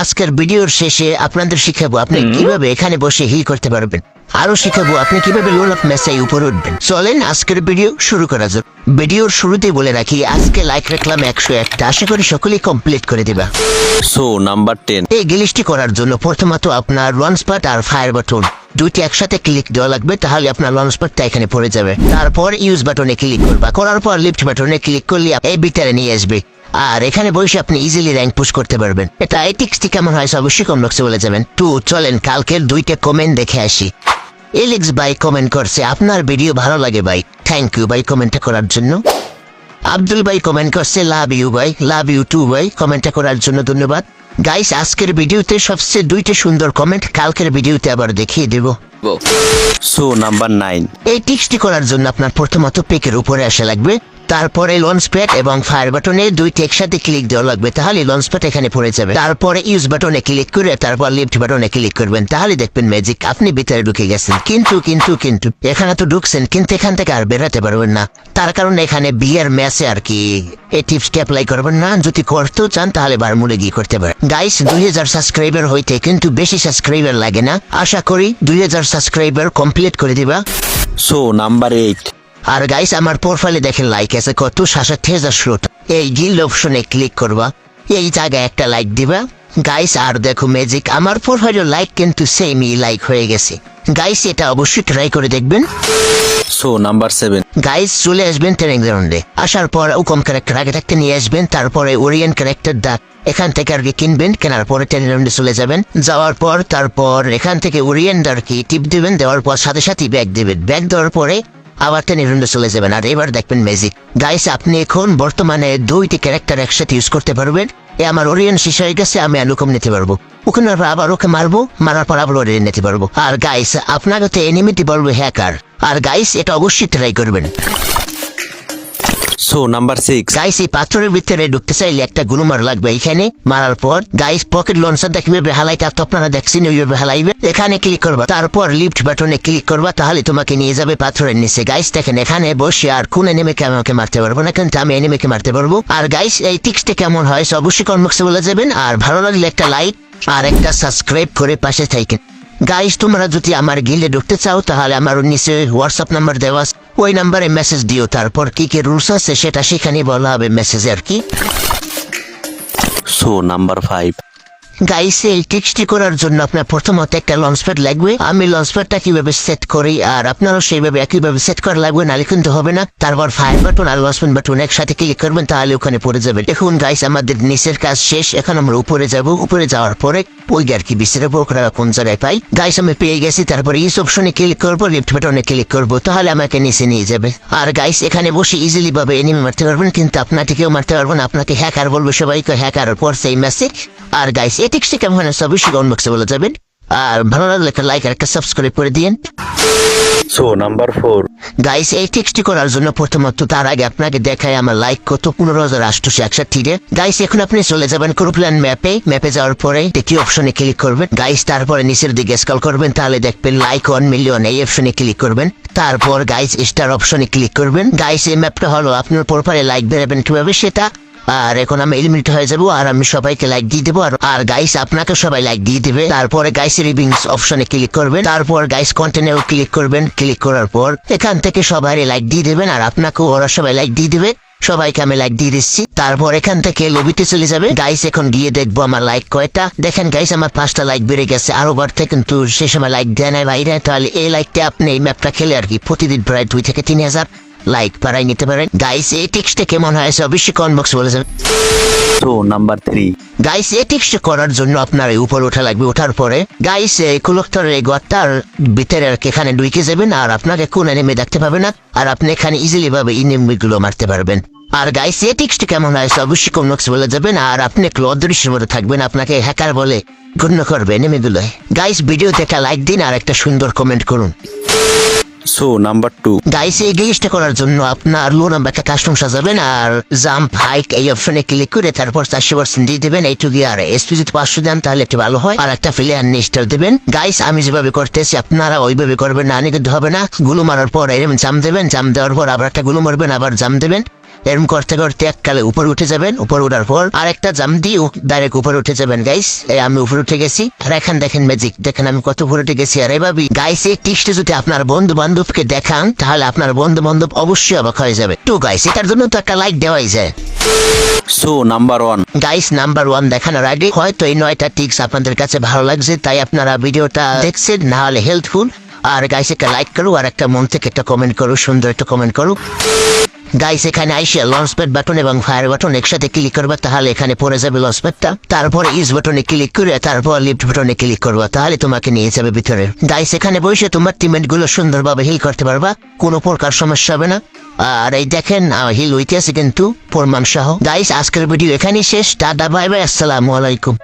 আজকের ভিডিওর শেষে আপনাদের শিখাবো আপনি কীভাবে এখানে বসে হি করতে পারবেন। আরও শিখাবো আপনি কীভাবে লোন অফ মেসাই উপরে উঠবেন। চলেন আজকের ভিডিও শুরু করা যাক। ভিডিওর শুরুতে বলে রাখি আজকে লাইক রাখলাম একশো একটা। আশা করি সকলেই কমপ্লিট করে দেবা। সো নাম্বার টেন এই গিলিশটি করার জন্য প্রথমত আপনার ওয়ান স্পট আর ফায়ার বাটন দুইটি একসাথে ক্লিক দেওয়া লাগবে, তাহলে আপনার লঞ্চ পার্টটা এখানে পড়ে যাবে। তারপর ইউজ বাটনে ক্লিক করবা। করার পর লিফট বাটনে ক্লিক করলে এই বিটারে নিয়ে আসবে। আর এখানে বসে আপনি ইজিলি র্যাঙ্ক পুশ করতে পারবেন। এটা এই টিক্সটি কেমন হয় অবশ্যই কম বক্সে বলে যাবেন। টু চলেন কালকের দুইটা কমেন্ট দেখে আসি। এলিক্স ভাই কমেন্ট করছে, আপনার ভিডিও ভালো লাগে ভাই। থ্যাংক ইউ ভাই কমেন্টটা করার জন্য। আব্দুল ভাই কমেন্ট করছে লাভ ইউ ভাই। লাভ ইউ টু ভাই। কমেন্টটা করার জন্য ধন্যবাদ। গাইস আজকের ভিডিওতে সবচেয়ে দুইটা সুন্দর কমেন্ট কালকের ভিডিওতে আবার দেখিয়ে দেব। সো নাম্বার নাইন এই টিক্সটি করার জন্য আপনার প্রথমত পেকের উপরে আসা লাগবে। তারপরে লঞ্চ প্যাড এবং ফায়ার বাটনে দুইটি একসাথে ক্লিক দেওয়া লাগবে, তাহলে লঞ্চ প্যাড এখানে পড়ে যাবে। তারপরে ইউজ বাটনে ক্লিক করে তারপর লিফট বাটনে ক্লিক করবেন, তাহলে দেখবেন ম্যাজিক আপনি ভিতরে ঢুকে গেছেন। কিন্তু কিন্তু কিন্তু, এখানে তো ঢুকছেন, কিন্তু এখান থেকে আর বেরোতে পারবেন না। তার কারণে এখানে বিয়ের ম্যাচে আর কি, এই টিপসটি অ্যাপ্লাই করবেন না। যদি করতেও চান, তাহলে বারমুলে গিয়ে করতে পারেন। গাইস দুই হাজার সাবস্ক্রাইবার হইতে কিন্তু বেশি সাবস্ক্রাইবার লাগে না। আশা করি দুই হাজার সাবস্ক্রাইবার কমপ্লিট করে দিবা। সো নাম্বার এইট আর গাইস আমার প্রোফাইলে দেখেন লাইক আছে কত সাতষট্টি হাজার শ্রোতা এই গিল অপশনে ক্লিক করবা এই জায়গায় একটা লাইক দিবা। গাইস আর দেখো ম্যাজিক আমার প্রোফাইলের লাইক কিন্তু সেমই লাইক হয়ে গেছে। গাইস এটা অবশ্যই ট্রাই করে দেখবেন। সো নাম্বার সেভেন গাইস চলে আসবেন ট্রেনিং গ্রাউন্ডে আসার পর উকম ক্যারেক্টার আগে থাকতে নিয়ে আসবেন তারপরে ওরিয়েন ক্যারেক্টার দা এখান থেকে আর কি কিনবেন কেনার পরে ট্রেনিং গ্রাউন্ডে চলে যাবেন। যাওয়ার পর তারপর এখান থেকে ওরিয়েন আর কি টিপ দিবেন দেওয়ার পর সাথে সাথে ব্যাগ দিবেন। ব্যাগ দেওয়ার পরে আবার ট্রেনিং চলে যাবেন। আর এবার দেখবেন ম্যাজিক গাইস আপনি এখন বর্তমানে দুইটি ক্যারেক্টার একসাথে ইউজ করতে পারবেন। এ আমার ওরিয়েন শেষ হয়ে গেছে, আমি অনুকম নিতে পারব। ওখানে আবার ওকে মারবো, মারার পর আবার ওরিয়েন নিতে পারব। আর গাইস আপনাকে তো এনিমিটি বলব হ্যাকার আর গাইস এটা অবশ্যই ট্রাই করবেন। সো নাম্বার সিক্স গাইস এই পাথরের ভিতরে ঢুকতে চাইলে একটা গুলুমার লাগবে। এখানে মারার পর গাইস পকেট লঞ্চারটা কীভাবে হালাইতে তো আপনারা দেখছেন ওইভাবে হালাইবে। এখানে ক্লিক করবা, তারপর লিফট বাটনে ক্লিক করবা, তাহলে তোমাকে নিয়ে যাবে পাথরের নিচে। গাইস দেখেন, এখানে বসে আর কোন এনিমেকে আমাকে মারতে পারব না, কিন্তু আমি এনিমেকে মারতে পারব। আর গাইস এই টিক্সটা কেমন হয়, সে অবশ্যই কনবক্সে বলে যাবেন। আর ভালো লাগলে একটা লাইক আর একটা সাবস্ক্রাইব করে পাশে থাকেন গাইস তোমরা যদি আমার গিলে ঢুকতে চাও, তাহলে আমার নিচে হোয়াটসঅ্যাপ নাম্বার দেওয়া। ওই নাম্বারে মেসেজ দিও, তারপর কি কি রুলস আছে সেটা সেখানে বলা হবে মেসেজে, আর কি? সো নাম্বার ফাইভ গাইস এই টেক্সটি করার জন্য আপনার প্রথমত একটা লঞ্চপ্যাড লাগবে। আমি লঞ্চপ্যাডটা কীভাবে সেট করি আর আপনারও সেইভাবে একইভাবে সেট করা লাগবে নাহলে কিন্তু হবে না। তারপর ফায়ার বাটন আর লঞ্চপ্যাড বাটন একসাথে ক্লিক করবেন, তাহলে ওখানে পড়ে যাবে। দেখুন গাইস আমাদের নিচের কাজ শেষ। এখন আমরা উপরে যাব। উপরে যাওয়ার পরে ওই আর কি বিচের ওরা কোন জায়গায় পাই? গাইস আমি পেয়ে গেছি। তারপরে ইস অপশনে ক্লিক করব লিফট বাটনে ক্লিক করব, তাহলে আমাকে নিচে নিয়ে যাবে। আর গাইস এখানে বসে ইজিলি ভাবে এনিমি মারতে পারবেন, কিন্তু আপনাকে কেউ মারতে পারবেন আপনাকে হ্যাকার বলবে, সবাইকে হ্যাকার পর সেই মেসেজ আর গাইস এই টেক্সটি কেমন হয় সবই অনবক্সে বলে যাবেন। আর ভালো লাগলে একটা লাইক আর একটা সাবস্ক্রাইব করে দিন সো নাম্বার ফোর গাইস এই টেক্সটি করার জন্য প্রথমত তার আগে আপনাকে দেখায় আমার লাইক কত পনেরো হাজার আটশোশো একষট্টি রে গাইস এখন আপনি চলে যাবেন ক্রুপ্ল্যান ম্যাপে ম্যাপে যাওয়ার পরে দেখি অপশনে ক্লিক করবেন। গাইস তারপরে নিচের দিকে স্কল করবেন তাহলে দেখবেন লাইক ওয়ান মিলিয়ন এই অপশনে ক্লিক করবেন। তারপর গাইস স্টার অপশনে ক্লিক করবেন। গাইস এই ম্যাপটা হলো আপনার প্রোফাইলে লাইক বেরোবেন কীভাবে সেটা। আর এখন আমি এলিমিনেট হয়ে যাব, আর আমি সবাইকে লাইক দিয়ে দেবো। আর গাইস আপনাকে সবাই লাইক দিয়ে দেবে। তারপরে গাইস রিভিংস অপশনে ক্লিক করবেন। তারপর গাইস কন্টেন্টেও ক্লিক করবেন। ক্লিক করার পর এখান থেকে সবাই লাইক দিয়ে দেবেন, আর আপনাকেও ওরা সবাই লাইক দিয়ে দেবে। সবাইকে আমি লাইক দিয়ে দিচ্ছি। তারপর এখান থেকে লবিতে চলে যাবে। গাইস এখন গিয়ে দেখব আমার লাইক কয়টা। দেখেন গাইস আমার পাঁচটা লাইক বেড়ে গেছে। আরও বাড়তে কিন্তু সে সময় লাইক দেয় নাই বাইরে তাহলে এই লাইকটা আপনি এই ম্যাপটা খেলে আর কি প্রতিদিন প্রায় দুই থেকে তিন হাজার লাইক বাড়াই নিতে পারেন গাইস এই টেক্সটটা কেমন হয়েছে অবশ্যই কমেন্ট বক্স বলে যাবেন সো নাম্বার থ্রি গাইস এই টেক্সট করার জন্য আপনার এই উপর ওঠা লাগবে। ওঠার পরে গাইস এই কুলক্টরের এই গর্তার ভিতরে এখানে ঢুকে যাবেন আর আপনাকে কোন এনিমি দেখতে পাবে না আর আপনি এখানে ইজিলি ভাবে ইনিমি গুলো মারতে পারবেন। আর গাইস এই টেক্সট কেমন হয়েছে অবশ্যই কমেন্ট বক্স বলে যাবেন আর আপনি একটু অদৃশ্যের মধ্যে থাকবেন আপনাকে হ্যাকার বলে গণ্য করবে এনিমি গুলো। গাইস ভিডিও একটা লাইক দিন আর একটা সুন্দর কমেন্ট করুন। সো নাম্বার টু গাইস এই গেস্টটা করার জন্য আপনার লো নাম্বারটা কাস্টম সাজাবেন আর জাম্প হাইক এই অপশনে ক্লিক করে তারপর চারশো পার্সেন্ট দিয়ে দেবেন এইটুকু আর এসপি যদি পাঁচশো দেন তাহলে একটু ভালো হয়। আর একটা প্লেয়ার নিস্টার দেবেন। গাইস আমি যেভাবে করতেছি, আপনারা ওইভাবে করবেন না কিন্তু হবে না। গুলো মারার পর এরকম জাম দেবেন জাম দেওয়ার পর আবার একটা গুলো মারবেন, আবার জাম দেবেন। এরম করতে করতে এককালে উপরে উঠে যাবেন উপরে উঠার পর আর একটা জাম দিয়ে ডাইরেক্ট উপরে উঠে যাবেন। গাইস এই আমি উপরে উঠে গেছি। আর এখন দেখেন ম্যাজিক দেখেন আমি কত উপরে উঠে গেছি। আর এভাবে গাইস এই টিস্টে যদি আপনার বন্ধু বান্ধবকে দেখান তাহলে আপনার বন্ধু বান্ধব অবশ্যই অবাক হয়ে যাবে। তো গাইস এটার জন্য তো একটা লাইক দেওয়াই যায়। So number one guys number one দেখানোর আগে হয়তো এই নয়টা টিক্স আপনাদের কাছে ভালো লাগছে তাই আপনারা ভিডিওটা দেখছেন না হলে হেল্পফুল আর গাইস একটা লাইক করো আর একটা মন থেকে একটা কমেন্ট করো সুন্দর একটা কমেন্ট করো। গাইস এখানে লঞ্চ প্যাড বাটন এবং ফায়ার বাটন একসাথে ক্লিক করবা, তাহলে এখানে পড়ে যাবে লঞ্চ প্যাডটা তারপরে ইস বাটনে ক্লিক করে, তারপর লিফট বাটনে ক্লিক করবা, তাহলে তোমাকে নিয়ে যাবে ভিতরে। গাইস এখানে বসে তোমার টিমেটগুলো সুন্দরভাবে হিল করতে পারবা, কোনো প্রকার সমস্যা হবে না। আর এই দেখেন হিল হইতে কিন্তু প্রমাণ সহ। গাইস আজকের ভিডিও এখানেই শেষ, টাটা বাই বাই আসসালামু আলাইকুম।